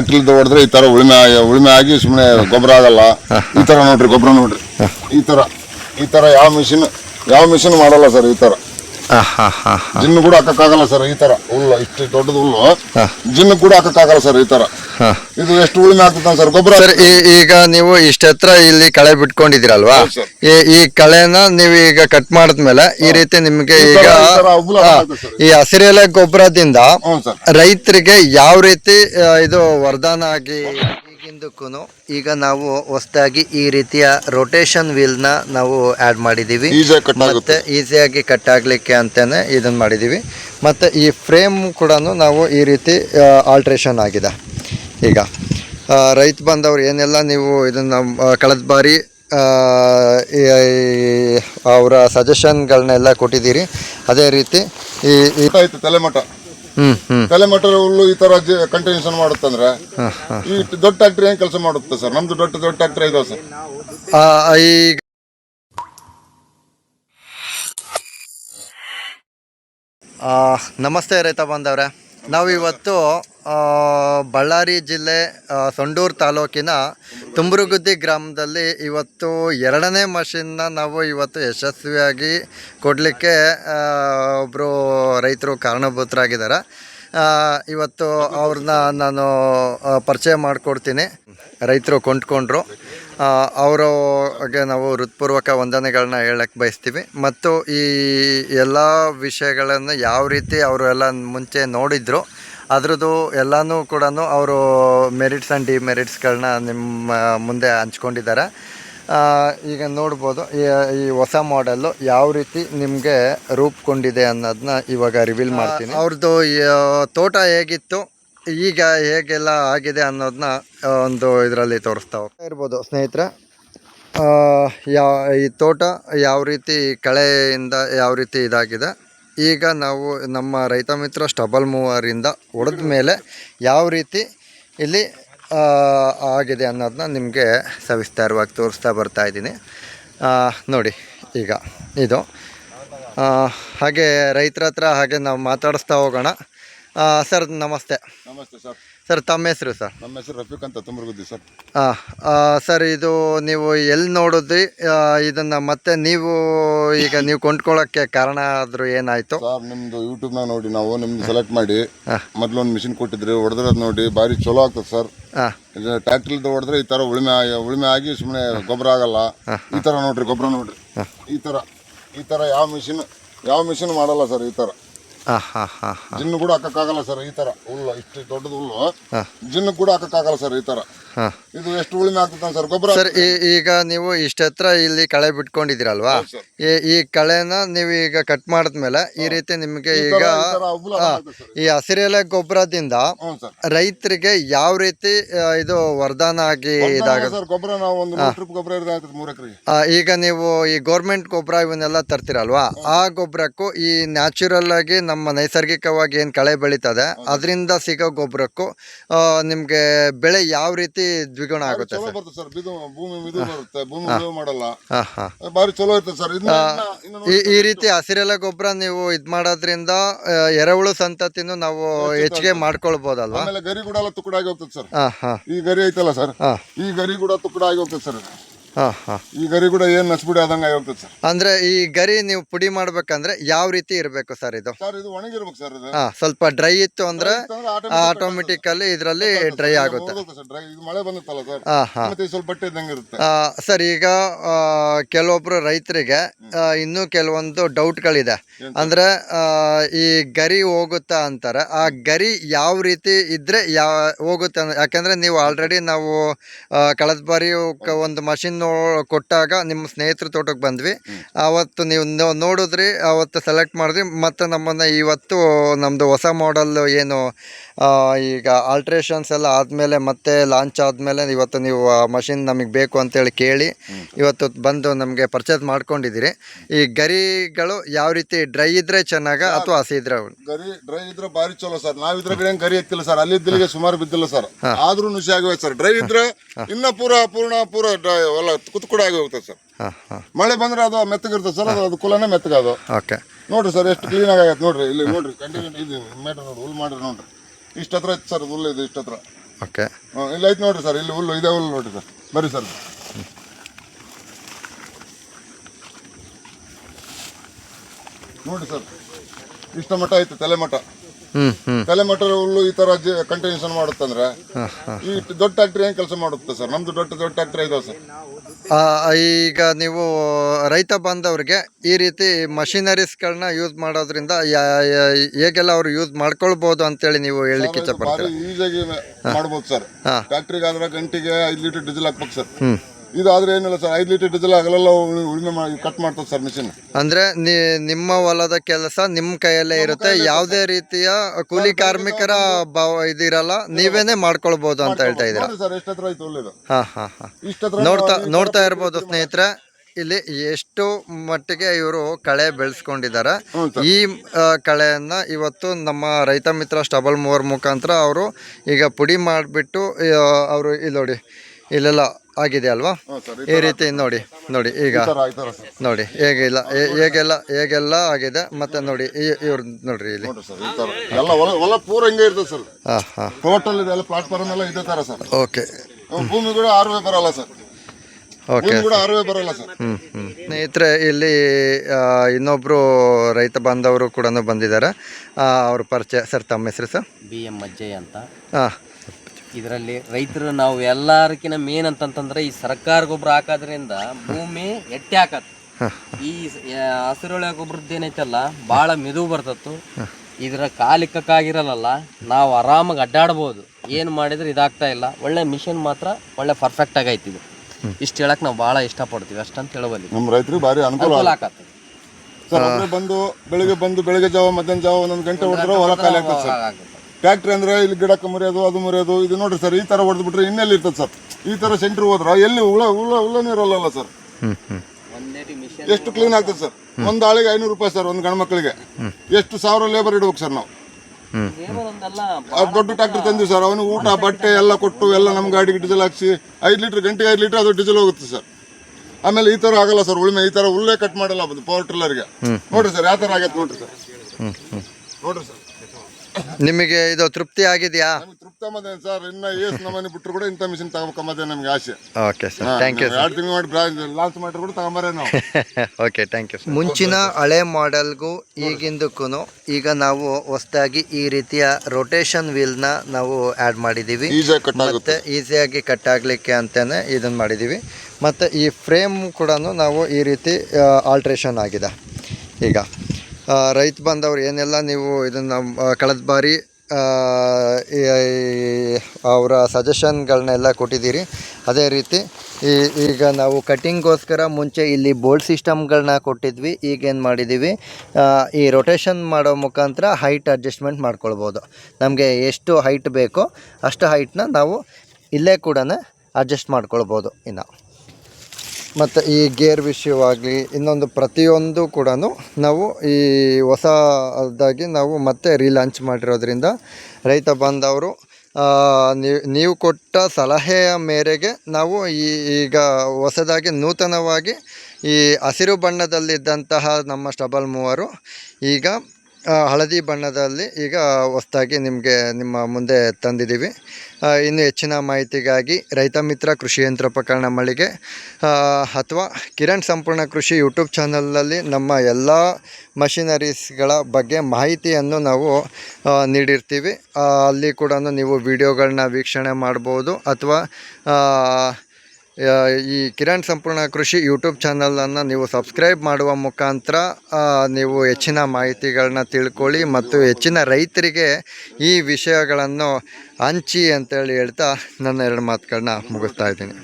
ಟ್ಯಾಕ್ಟ್ರಿಲ್ದ ಹೊಡೆದ್ರೆ ಈ ತರ ಉಳಿಮೆ ಉಳುಮೆ ಆಗಿ ಸುಮ್ಮನೆ ಗೊಬ್ಬರ ಆಗಲ್ಲ. ಈ ತರ ನೋಡ್ರಿ, ಗೊಬ್ಬರ ನೋಡ್ರಿ. ಈ ತರ ಈ ತರ ಯಾವ ಮಿಷಿನ್ ಯಾವ ಮಿಷಿನ್ ಮಾಡಲ್ಲ ಸರ್ ಈ ತರ. ಜಿನ್ನು ಕೂಡ ಹಾಕಕ್ಕಾಗಲ್ಲ ಸರ್ ಈ ತರ. ಹುಲ್ಲು ಇಷ್ಟು ದೊಡ್ಡದ ಹುಲ್ಲು ಜಿನ್ನು ಕೂಡ ಹಾಕಕ್ಕಾಗಲ್ಲ ಸರ್ ಈ ತರ. ಇದು ಎಷ್ಟು ಉಳುಮೆ ಆಗ್ತದ ಸರ್ ಗೊಬ್ಬರ? ಸರ್ ಈಗ ನೀವು ಇಷ್ಟೆತ್ರ ಇಲ್ಲಿ ಕಳೆ ಬಿಟ್ಕೊಂಡಿದಿರಲ್ವಾ ಈ ಕಳೆನ ನೀವು ಈಗ ಕಟ್ ಮಾಡಿದ್ಮೇಲೆ ಈ ರೀತಿ ನಿಮ್ಗೆ ಈಗ ಈ ಹಸಿರೆಲೆ ಗೊಬ್ಬರದಿಂದ ರೈತರಿಗೆ ಯಾವ ರೀತಿ ಇದು ವರದಾನ ಆಗಿ ಈಗಿಂದಕ್ಕೂ ಈಗ ನಾವು ಹೊಸದಾಗಿ ಈ ರೀತಿಯ ರೊಟೇಷನ್ ವೀಲ್ನ ನಾವು ಆ್ಯಡ್ ಮಾಡಿದ್ದೀವಿ ಮತ್ತೆ ಈಸಿಯಾಗಿ ಕಟ್ ಆಗ್ಲಿಕ್ಕೆ ಅಂತಾನೆ ಇದನ್ನ ಮಾಡಿದ್ದೀವಿ ಮತ್ತೆ ಈ ಫ್ರೇಮ್ ಕೂಡ ನಾವು ಈ ರೀತಿ ಆಲ್ಟ್ರೇಷನ್ ಆಗಿದೆ. ಈಗ ರೈತ ಬಂದವರು ಏನೆಲ್ಲ ನೀವು ಇದನ್ನ ಕಳೆದ ಬಾರಿ ಅವರ ಸಜೆಷನ್ಗಳನ್ನೆಲ್ಲ ಕೊಟ್ಟಿದ್ದೀರಿ. ಅದೇ ರೀತಿ ಈ ಈ ತಲೆಮಠ ಹ್ಮ್ ಹ್ಮ್ ತಲೆಮಠ ಹುಲ್ಲು ಈ ತರ ಕಂಟಿನ್ಯೂಷನ್ ಮಾಡುತ್ತಂದ್ರೆ ಈ ದೊಡ್ಡ ಟ್ಯಾಕ್ಟ್ರಿ ಹೆಂಗ್ ಕೆಲಸ ಮಾಡುತ್ತೆ ಸರ್? ನಮ್ದು ದೊಡ್ಡ ದೊಡ್ಡ ಟ್ಯಾಕ್ಟ್ರಿ ಇದಾವೆ ಸರ್. ಈಗ ನಮಸ್ತೆ ರೈತ ಬಾಂಧವ್ರೆ ನಾವು ಇವತ್ತು ಬಳ್ಳಾರಿ ಜಿಲ್ಲೆ ಸಂಡೂರು ತಾಲೂಕಿನ ತುಂಬುರುಗುದ್ದಿ ಗ್ರಾಮದಲ್ಲಿ ಇವತ್ತು ಎರಡನೇ ಮಷಿನ್ನ ನಾವು ಇವತ್ತು ಯಶಸ್ವಿಯಾಗಿ ಕೊಡಲಿಕ್ಕೆ ಒಬ್ಬರು ರೈತರು ಕಾರಣಭೂತರಾಗಿದ್ದಾರೆ. ಇವತ್ತು ಅವ್ರನ್ನ ನಾನು ಪರಿಚಯ ಮಾಡಿಕೊಡ್ತೀನಿ. ರೈತರು ಕೊಂಡ್ಕೊಂಡ್ರು. ಅವರಿಗೆ ನಾವು ಹೃತ್ಪೂರ್ವಕ ವಂದನೆಗಳನ್ನ ಹೇಳಕ್ಕೆ ಬಯಸ್ತೀವಿ. ಮತ್ತು ಈ ಎಲ್ಲ ವಿಷಯಗಳನ್ನು ಯಾವ ರೀತಿ ಅವರು ಎಲ್ಲ ಮುಂಚೆ ನೋಡಿದ್ರು ಅದ್ರದ್ದು ಎಲ್ಲನೂ ಕೂಡ ಅವರು ಮೆರಿಟ್ಸ್ ಆ್ಯಂಡ್ ಡಿಮೆರಿಟ್ಸ್ಗಳನ್ನ ನಿಮ್ಮ ಮುಂದೆ ಹಂಚ್ಕೊಂಡಿದ್ದಾರೆ. ಈಗ ನೋಡ್ಬೋದು ಈ ಹೊಸ ಮಾಡೆಲ್ಲು ಯಾವ ರೀತಿ ನಿಮಗೆ ರೂಪುಕೊಂಡಿದೆ ಅನ್ನೋದನ್ನ ಇವಾಗ ರಿವೀಲ್ ಮಾಡ್ತೀನಿ. ಅವ್ರದ್ದು ತೋಟ ಹೇಗಿತ್ತು ಈಗ ಹೇಗೆಲ್ಲ ಆಗಿದೆ ಅನ್ನೋದನ್ನ ಒಂದು ಇದರಲ್ಲಿ ತೋರಿಸ್ತಾ ಹೋಗ್ತಾ ಇರ್ಬೋದು ಸ್ನೇಹಿತರೆ. ಯಾ ಈ ತೋಟ ಯಾವ ರೀತಿ ಕಳೆಯಿಂದ ಯಾವ ರೀತಿ ಇದಾಗಿದೆ. ಈಗ ನಾವು ನಮ್ಮ ರೈತ ಮಿತ್ರ ಸ್ಟಬಲ್ ಮೂವರಿಂದ ಹೊಡೆದ ಮೇಲೆ ಯಾವ ರೀತಿ ಇಲ್ಲಿ ಆಗಿದೆ ಅನ್ನೋದನ್ನ ನಿಮಗೆ ಸವಿಸ್ತಾರವಾಗಿ ತೋರಿಸ್ತಾ ಬರ್ತಾ ಇದ್ದೀನಿ. ನೋಡಿ, ಈಗ ಇದು. ಹಾಗೆ ರೈತರ ಹತ್ರ ಹಾಗೆ ನಾವು ಮಾತಾಡಿಸ್ತಾ ಹೋಗೋಣ. ಸರ್, ನಮಸ್ತೆ. ನಮಸ್ತೆ ಸರ್. ಸರ್ ತಮ್ಮ ಹೆಸರು ಸರ್? ನಮ್ಮ ಹೆಸರು ರಫೀಕ್ ಅಂತ ತುಂಬರ್ಗುದ್ದಿ ಸರ್ ಹಾಂ ಸರ್ ಇದು ನೀವು ಎಲ್ಲಿ ನೋಡಿದ್ರಿ? ಇದನ್ನು ಮತ್ತೆ ನೀವು ಈಗ ನೀವು ಕೊಂಡ್ಕೊಳ್ಳೋಕ್ಕೆ ಕಾರಣ ಆದರೂ ಏನಾಯಿತು? ಸರ್ ನಿಮ್ಮದು ಯೂಟ್ಯೂಬ್ನಾಗ ನೋಡಿ ನಾವು ನಿಮ್ದು ಸೆಲೆಕ್ಟ್ ಮಾಡಿ ಮೊದಲೊಂದು ಮೊದ್ಲು ಒಂದು ಮಿಷಿನ್ ಕೊಟ್ಟಿದ್ರಿ ಹೊಡೆದ್ರದ್ದು ನೋಡಿ ಭಾರಿ ಚಲೋ ಆಗ್ತದೆ ಸರ್. ಹಾಂ ಇದು ಟ್ಯಾಕ್ಟ್ರಿಲ್ದ ಹೊಡೆದ್ರೆ ಈ ಥರ ಉಳುಮೆ ಆಗಿ- ಉಳುಮೆ ಆಗಿ ಸುಮ್ಮನೆ ಗೊಬ್ಬರ ಆಗಲ್ಲ. ಈ ಥರ ನೋಡಿರಿ ಗೊಬ್ಬರ ನೋಡಿರಿ. ಈ ಥರ ಈ ಥರ ಯಾವ ಮಿಷಿನ್ ಯಾವ ಮಿಷಿನ್ ಮಾಡಲ್ಲ ಸರ್ ಈ ಹಾಂ ಜಿನ್ನು ಕೂಡ ಹಾಕಕ್ಕಾಗಲ್ಲ ಸರ್ ಈ ತರ ಹುಲ್ಲು ಇಷ್ಟು ದೊಡ್ಡದು ಹುಲ್ಲು. ಹಾ. ಜಿನ್ನು ಕೂಡ ಹಾಕಕ್ಕಾಗಲ್ಲ ಸರ್ ಈ ತರ. ಹಾಂ. ಇದು ಎಷ್ಟು ಉಳಿಮೆ ಆಗ್ತದೆ ಸರ್ ಗೊಬ್ಬರ ಸರ್ ಈಗ ನೀವು ಇಷ್ಟತ್ರ ಇಲ್ಲಿ ಕಳೆ ಬಿಟ್ಕೊಂಡಿದ್ದೀರಲ್ವಾ. ಈ ಕಳೆನ ನೀವು ಈಗ ಕಟ್ ಮಾಡಿದ್ಮೇಲೆ ಈ ರೀತಿ ನಿಮಗೆ ಈಗ ಈ ಹಸಿರೆಲೆ ಗೊಬ್ಬರದಿಂದ ರೈತರಿಗೆ ಯಾವ ರೀತಿ ಇದು ವರದಾನ ಆಗಿ ಇದಾಗ ಗೊಬ್ಬರ ನಾವು ಒಂದು ನೂರು ಗೊಬ್ಬರ ಈಗ ನೀವು ಈ ಗೌರ್ಮೆಂಟ್ ಗೊಬ್ಬರ ಇವನ್ನೆಲ್ಲ ತರ್ತೀರಲ್ವಾ? ಆ ಗೊಬ್ಬರಕ್ಕೂ ಈ ನ್ಯಾಚುರಲ್ ಆಗಿ ನಮ್ಮ ನೈಸರ್ಗಿಕವಾಗಿ ಏನು ಕಳೆ ಬೆಳೀತದೆ ಅದರಿಂದ ಸಿಗೋ ಗೊಬ್ಬರಕ್ಕೂ ನಿಮಗೆ ಬೆಳೆ ಯಾವ ರೀತಿ ದ್ವಿಗುಣ ಆಗುತ್ತೆ ಚಲೋ ಸರ್? ಬರ್ತದೆ ಸರ್. ಬಿದು ಭೂಮಿ ಮಿದು ಬರುತ್ತೆ. ಭೂಮಿ ಮಿದು ಮಾಡಲ್ಲ. ಹಾಂ ಹಾಂ. ಭಾರಿ ಚಲೋ ಇರ್ತದೆ ಸರ್. ಇದನ್ನ ಇನ್ನು- ಇನ್ನು ಈ ಈ ರೀತಿ ಹಸಿರೆಲೆ ಗೊಬ್ಬರ ನೀವು ಇದು ಮಾಡೋದ್ರಿಂದ ಆ, ಎರೆಹುಳು ಸಂತತಿನೂ ನಾವು ಹೆಚ್ಚಿಗೆ ಮಾಡ್ಕೊಳ್ಬೋದಲ್ವಾ? ಆಮೇಲೆ ಗರಿ ಕೂಡ ಎಲ್ಲ ಹೋಗ್ತದೆ ಸರ್. ಹಾಂ ಹಾಂ. ಈ ಗರಿ ಐತಲ್ಲ ಸರ್? ಹಾಂ. ಈ ಗರಿ ಕೂಡ ತುಕ್ಕಡ ಆಗಿ ಹೋಗ್ತದೆ ಸರ್. ಹಾಂ ಹಾಂ. ಈ ಗರಿ ಕೂಡ ಏನ್ ನಸ್ಬಿಡಿ ಆದಂಗೆ ಆಗಿ ಹೋಗ್ತದೆ ಸರ್. ಅಂದ್ರೆ ಈ ಗರಿ ನೀವು ಪುಡಿ ಮಾಡ್ಬೇಕಂದ್ರೆ ಯಾವ ರೀತಿ ಇರಬೇಕು ಸರ್ ಇದು? ಸರ್ ಇದು ಒಣಗಿರ್ಬೇಕು ಸರ್ ಇದು. ಹಾಂ ಸ್ವಲ್ಪ ಡ್ರೈ ಇತ್ತು ಅಂದ್ರೆ ಆಟೋಮೆಟಿಕ್ automatic ಆಟೋಮೆಟಿಕಲ್ಲಿ ಇದರಲ್ಲಿ ಡ್ರೈ ಆಗುತ್ತೆ. ಹೋಗುತ್ತೆ ಸರ್ ಡ್ರೈ. ಇದು ಮಳೆ ಬಂದಿತ್ತಲ್ಲ ಸರ್. ಹಾಂ ಹಾಂ. ಮತ್ತೆ ಈ ಸ್ವಲ್ಪ ಬಟ್ಟೆ ಇದ್ದಂಗೆ ಇರುತ್ತೆ. ಸರ್ ಈಗ ಆ, ಕೆಲವೊಬ್ರು ರೈತರಿಗೆ ಇನ್ನೂ ಕೆಲವೊಂದು ಡೌಟ್ಗಳಿದೆ. ಅಂದರೆ ಈ ಗರಿ ಹೋಗುತ್ತಾ ಅಂತಾರೆ ಆ ಗರಿ ಯಾವ ರೀತಿ ಇದ್ದರೆ ಯಾವ ಹೋಗುತ್ತೆ ಅಂದ್ರೆ ಯಾಕಂದ್ರೆ ನೀವು ಆಲ್ರೆಡಿ ನಾವು ಕಳೆದ ಬಾರಿ ಒಂದು ಮಷಿನ್ ಕೊಟ್ಟಾಗ ನಿಮ್ಮ ಸ್ನೇಹಿತರ ತೋಟಕ್ಕೆ ಬಂದ್ವಿ. ಆವತ್ತು ನೀವು ನೋ- ನೋಡಿದ್ರಿ ಆವತ್ತು ಸೆಲೆಕ್ಟ್ ಮಾಡಿದ್ರಿ ಮತ್ತು ನಮ್ಮನ್ನು ಇವತ್ತು ನಮ್ಮದು ಹೊಸ ಮಾಡೆಲ್ ಏನು ಈಗ ಆಲ್ಟ್ರೇಷನ್ಸ್ ಎಲ್ಲ ಆದಮೇಲೆ ಮತ್ತೆ ಲಾಂಚ್ ಆದಮೇಲೆ ಇವತ್ತು ನೀವು ಆ ಮಷಿನ್ ನಮಗೆ ಬೇಕು ಅಂತೇಳಿ ಕೇಳಿ ಇವತ್ತು ಬಂದು ನಮಗೆ ಪರ್ಚೇಸ್ ಮಾಡ್ಕೊಂಡಿದ್ದೀರಿ. ಈ ಗರಿಗಳು ಯಾವ ರೀತಿ ಡ್ರೈ ಇದ್ರೆ ಚೆನ್ನಾಗ ಅಥವಾ ಹಸಿ ಇದ್ರೆ ಗರಿ ಡ್ರೈ ಇದ್ರೆ ಬಾರಿ ಚಲೋ ಸರ್. ನಾವ್ ಇದ್ರ ಕಡೆ ಗರಿ ಎತ್ತಿಲ್ಲ ಸರ್. ಅಲ್ಲಿದ್ದಲ್ಲಿಗೆ ಸುಮಾರು ಬಿದ್ದಿಲ್ಲ ಸರ್. ಆದ್ರೂ ನುಸಿ ಆಗಿವೆ ಸರ್. ಡ್ರೈ ಇದ್ರೆ ಇನ್ನ ಪೂರ ಪೂರ್ಣ ಪೂರ ಎಲ್ಲ ಕುತ್ಕುಡ ಆಗಿ ಹೋಗ್ತದೆ ಸರ್. ಮಳೆ ಬಂದ್ರೆ ಅದು ಮೆತ್ತಗಿರ್ತದೆ ಸರ್. ಅದು ಕುಲನೆ ಮೆತ್ತಗ ಅದು ಓಕೆ. ನೋಡ್ರಿ ಸರ್ ಎಷ್ಟು ಕ್ಲೀನ್ ಆಗಿ ಆಗೈತೆ ನೋಡ್ರಿ. ಇಲ್ಲಿ ನೋಡ್ರಿ ಕಂಟಿನ್ಯೂ ಇದು ಮೇಟ್ರ್ ನೋಡಿ ಹುಲ್ ಮಾಡ್ರಿ ನೋಡ್ರಿ. ಇಷ್ಟ ಹತ್ರ ಐತೆ ಸರ್ ಹುಲ್ಲು ಇದು ಇಷ್ಟ ಹತ್ರ ಓಕೆ. ಇಲ್ಲ ಇಲ್ಲಿ ಐತೆ ನೋಡ್ರಿ ಸರ್ ಇಲ್ಲಿ ಹುಲ್ಲು ಇದೆ ಹುಲ್ಲು ನೋಡ್ರಿ ಸರ್. ಬರ್ರಿ ಸರ್. ನೋಡಿ ಸರ್. ಇಷ್ಟ ಮಠ ಐತೆ ತಲೆಮಠ. ಹ್ಮ್ ಹ್ಮ್. ಹ್ಞೂ ಹುಲ್ಲು ಈ ತರ ಕಂಟಿನ್ಯೂಷನ್ ಮಾಡುತ್ತಂದ್ರೆ ಈ ದೊಡ್ಡ ಟ್ಯಾಕ್ಟ್ರಿ ಏನ್ ಕೆಲಸ ಮಾಡುತ್ತೆ ಸರ್? ನಮ್ದು ದೊಡ್ಡ ದೊಡ್ಡ ಟ್ಯಾಕ್ಟ್ರಿ ಇದಾವೆ ಸರ್. ಈಗ ನೀವು ರೈತ ಬಾಂಧವ್ರಿಗೆ ಈ ರೀತಿ ಮಷಿನರೀಸ್ಗಳನ್ನ ಯೂಸ್ ಮಾಡೋದ್ರಿಂದ ಯಾ- ಯಾ- ಹೇಗೆಲ್ಲ ಅವ್ರು ಯೂಸ್ ಮಾಡ್ಕೊಳ್ಬೋದು ಅಂತೇಳಿ ನೀವು ಹೇಳಲಿಕ್ಕೆ ಭಾರಿ ಇಷ್ಟಪಡ್ತೀರಾ ಈಸಿಯಾಗಿ ಮಾಡ್ಬೋದು ಸರ್. ಹಾ. ಆದ್ರೆ ಗಂಟೆಗೆ ಐದು ಲೀಟರ್ ಡೀಸೆಲ್ ಹಾಕ್ಬೇಕು ಸರ್. ಇದಾದ್ರೆ ಏನಿಲ್ಲ ಸರ್ ಐದು ಲೀಟರ್ ಡೀಸೆಲ್ ಆಗಲ್ಲ ಉಳಿ- ಉಳುಮೆ ಮಾಡಿ ಕಟ್ ಮಾಡ್ತದೆ ಸರ್ ಮಿಷಿನ್ ಅಂದ್ರೆ ನಿ ನಿಮ್ಮ ಹೊಲದ ಕೆಲಸ ನಿಮ್ಮ ಕೈಯಲ್ಲೇ ಇರುತ್ತೆ ಯಾವುದೇ ರೀತಿಯ ಕೂಲಿ ಕಾರ್ಮಿಕರ ಭಾವ ಇದಿರಲ್ಲ ನೀವೇನೆ ಮಾಡ್ಕೊಳ್ಬಹುದು ಅಂತ ಹೇಳ್ತಾ ಇದ್ದೀರಾ? ನೋಡಿ ಸರ್ ಎಷ್ಟು ಹತ್ರ ಐತೆ ಒಳ್ಳೇದು. ಹಾ ಹಾ ಹಾ. ಇಷ್ಟತ್ರ ನೋಡ್ತಾ ನೋಡ್ತಾ ಇರ್ಬೋದು ಸ್ನೇಹಿತರೆ ಇಲ್ಲಿ ಎಷ್ಟು ಮಟ್ಟಿಗೆ ಇವರು ಕಳೆ ಬೆಳೆಸ್ಕೊಂಡಿದ್ದಾರೆ. ಹ್ಞೂ ಸರ್. ಈ ಆ, ಕಳೆಯನ್ನ ಇವತ್ತು ನಮ್ಮ ರೈತ ಮಿತ್ರ ಸ್ಟಬಲ್ ಮೂವರ್ ಮುಖಾಂತರ ಅವರು ಈಗ ಪುಡಿ ಮಾಡಿಬಿಟ್ಟು ಅವರು ಇಲ್ಲಿ ನೋಡಿ ಇಲ್ಲೆಲ್ಲ ಆಗಿದೆ ಅಲ್ವಾ ಈ ರೀತಿ ನೋಡಿ ನೋಡಿ ಈಗ ನೋಡಿ ಹೇಗಿಲ್ಲ ಹೇಗೆಲ್ಲ ಹೇಗೆಲ್ಲ ಆಗಿದೆ ಮತ್ತೆ ನೋಡಿ ಇವ್ರ ನೋಡ್ರಿ ಇಲ್ಲಿ. ಹಾಂ ಹಾ. ಹಾ ಟೋಟಲ್ ಇದೆಲ್ಲ ಪ್ಲಾಟ್ಫಾರ್ಮ್ ಎಲ್ಲ ಇದೇ ಥರ ಸರ್. ಓಕೆ. ಭೂಮಿ ಕೂಡ ಆರುವೆ ಬರಲ್ಲ ಸರ್. ಓಕೆ. ಭೂಮಿ ಕೂಡ ಆರುವೆ ಬರಲ್ಲ ಸರ್. ಹ್ಮ್ ಹ್ಮ್. ಸ್ನೇಹಿತರೆ ಇಲ್ಲಿ ಇನ್ನೊಬ್ರು ರೈತ ಬಾಂಧವರು ಕೂಡ ಬಂದಿದ್ದಾರೆ. ಅವ್ರ ಪರಿಚಯ ಸರ್ ತಮ್ಮ ಹೆಸರು ಸರ್? ಬಿ ಎಂ ಅಜ್ಜಯ್ ಅಂತ. ಹಾಂ. ಇದರಲ್ಲಿ ರೈತರು ನಾವು ಎಲ್ಲಾರಕಿನ ಮೇನ್ ಅಂತಂತಂದ್ರೆ ಈ ಸರ್ಕಾರ ಗೊಬ್ಬರ ಹಾಕೋದ್ರಿಂದ ಭೂಮಿ ಎಟ್ಟಿ ಹಾಕತ್ತೆ. ಈ ಹಸಿರೊಳೆ ಗೊಬ್ಬರದ್ದು ಏನೈತಲ್ಲ ಭಾಳ ಮೆದು ಬರ್ತತ್ತು. ಇದರ ಕಾಲಿಕ್ಕಾಗಿರಲ್ಲ ನಾವು ಆರಾಮಾಗಿ ಅಡ್ಡಾಡ್ಬೋದು. ಏನು ಮಾಡಿದ್ರೆ ಇದಾಗ್ತಾ ಇಲ್ಲ. ಒಳ್ಳೆ ಮಿಷನ್ ಮಾತ್ರ ಒಳ್ಳೆ ಪರ್ಫೆಕ್ಟ್ ಆಗೈತಿ ಇದು. ಇಷ್ಟು ಹೇಳಕ್ ನಾವು ಭಾಳ ಇಷ್ಟಪಡ್ತೀವಿ. ಅಷ್ಟಂತ ಹೇಳಬಲ್ಲಿ ನಮ್ಮ ರೈತರಿಗೆ ಭಾರಿ ಅನುಕೂಲ ಆಗತ್ತೆ. ಸರ್ ಬಂದು ಬೆಳಿಗ್ಗೆ ಬಂದು ಬೆಳಿಗ್ಗೆ ಜಾವ ಮಧ್ಯಾಹ್ನ ಜಾವ ಒಂದೊಂದು ಗಂಟೆ ಹೊಡೆದ್ರೆ ಹೊಲ ಖಾಲಿ ಆಗ್ತದೆ ಸರ್. ಆಗುತ್ತೆ. ಟ್ಯಾಕ್ಟ್ರಿ ಅಂದ್ರೆ ಇಲ್ಲಿ ಗಿಡಕ್ಕೆ ಮುರಿಯೋದು ಅದು ಮುರಿಯೋದು ಇದು ನೋಡ್ರಿ ಸರ್ ಈ ತರ ಹೊಡೆದು ಬಿಟ್ರೆ ಇನ್ನೆಲ್ಲಿ ಇರ್ತದೆ ಸರ್ ಈ ತರ ಸೆಂಟ್ರ್ ಹೋದ್ರೆ ಎಲ್ಲಿ ಹುಳ ಹುಳ ಹುಳನೇ ಇರಲ್ಲ ಸರ್ ಎಷ್ಟು ಕ್ಲೀನ್ ಆಗ್ತದೆ ಸರ್ ಒಂದು ಆಳಿಗೆ ಐನೂರು ರೂಪಾಯಿ ಸರ್ ಒಂದು ಗಂಡ್ಮಕ್ಳಿಗೆ. ಎಷ್ಟು ಸಾವಿರ ಲೇಬರ್ ಇಡ್ಬೇಕು ಸರ್ ನಾವು? ದೊಡ್ಡ ಟ್ರಾಕ್ಟರ್ ತಂದಿವಿ ಸರ್ ಅವನು ಊಟ ಬಟ್ಟೆ ಎಲ್ಲ ಕೊಟ್ಟು ಎಲ್ಲ ನಮ್ಮ ಗಾಡಿಗೆ ಡೀಸೆಲ್ ಹಾಕಿಸಿ ಐದು ಲೀಟರ್ ಗಂಟೆಗೆ ಐದು ಲೀಟರ್ ಅದು ಡೀಸೆಲ್ ಹೋಗುತ್ತೆ ಸರ್ ಆಮೇಲೆ ಈ ತರ ಆಗಲ್ಲ ಸರ್ ಉಳಿಮೆ ಈ ತರ ಉಳ್ಳೆ ಕಟ್ ಮಾಡಲ್ಲ ಪವರ್ ಟಿಲ್ಲರ್ಗೆ ನೋಡ್ರಿ ಸರ್ ಯಾವ ತರ ಆಗೈತೆ ನೋಡ್ರಿ ಸರ್ ನೋಡ್ರಿ ಸರ್ ನಿಮಗೆ ಇದು ತೃಪ್ತಿ ಆಗಿದೆಯಾ? ನಮ್ಗೆ ತೃಪ್ತ ಸರ್. ಇನ್ನ ಏಸ್ ನಮ್ಮನೆ ಬಿಟ್ರು ಕೂಡ ಇಂಥ ಮಿಷಿನ್ ತಗೋಬೇಕಂಬದೇ ನಮ್ಗೆ ಆಸೆ. ಓಕೆ ಸರ್ ಥ್ಯಾಂಕ್ ಯು ಎರಡು ತಿಂಗಳು ಮಾಡಿ ಲಾಂಚ್ ಮಾಡಿದ್ರು ಕೂಡ ತಗೊಂಬರೇ ನಾವು. ಓಕೆ ಥ್ಯಾಂಕ್ ಯು ಸರ್ ಮುಂಚಿನ ಹಳೆ ಮಾಡೆಲ್ಗೂ ಈಗಿಂದಕ್ಕೂ ಈಗ ನಾವು ಹೊಸದಾಗಿ ಈ ರೀತಿಯ ರೊಟೇಷನ್ ವೀಲ್ನ ನಾವು ಆ್ಯಡ್ ಮಾಡಿದ್ದೀವಿ ಈಸಿಯಾಗಿ ಕಟ್ ಆಗುತ್ತೆ. ಮತ್ತು ಈಸಿಯಾಗಿ ಕಟ್ ಆಗಲಿಕ್ಕೆ ಅಂತಾನೆ ಇದನ್ನು ಮಾಡಿದ್ದೀವಿ ಮತ್ತು ಈ ಫ್ರೇಮ್ ಕೂಡ ನಾವು ಈ ರೀತಿ ಆಲ್ಟ್ರೇಷನ್ ಆಗಿದೆ. ಈಗ ರೈತ ಬಂದವ್ರು ಏನೆಲ್ಲ ನೀವು ಇದನ್ನು ಕಳೆದ ಬಾರಿ ಅವರ ಸಜೆಷನ್ಗಳನ್ನೆಲ್ಲ ಕೊಟ್ಟಿದ್ದೀರಿ. ಅದೇ ರೀತಿ, ಈ, ಈಗ ನಾವು ಕಟ್ಟಿಂಗ್ಗೋಸ್ಕರ ಮುಂಚೆ ಇಲ್ಲಿ ಬೋಲ್ಡ್ ಸಿಸ್ಟಮ್ಗಳನ್ನ ಕೊಟ್ಟಿದ್ವಿ. ಈಗೇನು ಮಾಡಿದ್ದೀವಿ ಈ ರೊಟೇಷನ್ ಮಾಡೋ ಮುಖಾಂತರ ಹೈಟ್ ಅಡ್ಜಸ್ಟ್ಮೆಂಟ್ ಮಾಡ್ಕೊಳ್ಬೋದು. ನಮಗೆ ಎಷ್ಟು ಹೈಟ್ ಬೇಕೋ ಅಷ್ಟು ಹೈಟ್ನ ನಾವು ಇಲ್ಲೇ ಕೂಡ ಅಡ್ಜಸ್ಟ್ ಮಾಡ್ಕೊಳ್ಬೋದು ಇನ್ನು. ಮತ್ತು ಈ ಗೇರ್ ವಿಷಯವಾಗಲಿ, ಇನ್ನೊಂದು ಪ್ರತಿಯೊಂದು ಕೂಡ ನಾವು ಈ ಹೊಸದಾಗಿ ನಾವು ಮತ್ತೆ ರೀಲಾಂಚ್ ಮಾಡಿರೋದ್ರಿಂದ ರೈತ ಬಂದವರು ನೀವು ಕೊಟ್ಟ ಸಲಹೆಯ ಮೇರೆಗೆ ನಾವು ಈ, ಈಗ ಹೊಸದಾಗಿ ನೂತನವಾಗಿ ಈ ಹಸಿರು ಬಣ್ಣದಲ್ಲಿದ್ದಂತಹ ನಮ್ಮ ಸ್ಟಬಲ್ ಮೂವರು ಈಗ ಹಳದಿ ಬಣ್ಣದಲ್ಲಿ ಈಗ ಹೊಸದಾಗಿ ನಿಮಗೆ ನಿಮ್ಮ ಮುಂದೆ ತಂದಿದ್ದೀವಿ. ಇನ್ನು ಹೆಚ್ಚಿನ ಮಾಹಿತಿಗಾಗಿ ರೈತ ಮಿತ್ರ ಕೃಷಿ ಯಂತ್ರೋಪಕರಣ ಮಳಿಗೆ ಅಥವಾ ಕಿರಣ್ ಸಂಪೂರ್ಣ ಕೃಷಿ ಯೂಟ್ಯೂಬ್ ಚಾನಲಲ್ಲಿ ನಮ್ಮ ಎಲ್ಲ ಮಷಿನರೀಸ್ಗಳ ಬಗ್ಗೆ ಮಾಹಿತಿಯನ್ನು ನಾವು ನೀಡಿರ್ತೀವಿ. ಅಲ್ಲಿ ಕೂಡ ನೀವು ವಿಡಿಯೋಗಳನ್ನ ವೀಕ್ಷಣೆ ಮಾಡ್ಬೋದು ಅಥವಾ ಈ ಕಿರಣ್ ಸಂಪೂರ್ಣ ಕೃಷಿ ಯೂಟ್ಯೂಬ್ ಚಾನಲನ್ನು ನೀವು ಸಬ್ಸ್ಕ್ರೈಬ್ ಮಾಡುವ ಮುಖಾಂತರ ನೀವು ಹೆಚ್ಚಿನ ಮಾಹಿತಿಗಳನ್ನ ತಿಳ್ಕೊಳ್ಳಿ ಮತ್ತು ಹೆಚ್ಚಿನ ರೈತರಿಗೆ ಈ ವಿಷಯಗಳನ್ನು ಹಂಚಿ ಅಂತೇಳಿ ಹೇಳ್ತಾ ನನ್ನ ಎರಡು ಮಾತುಗಳನ್ನ ಮುಗಿಸ್ತಾ ಇದ್ದೀನಿ.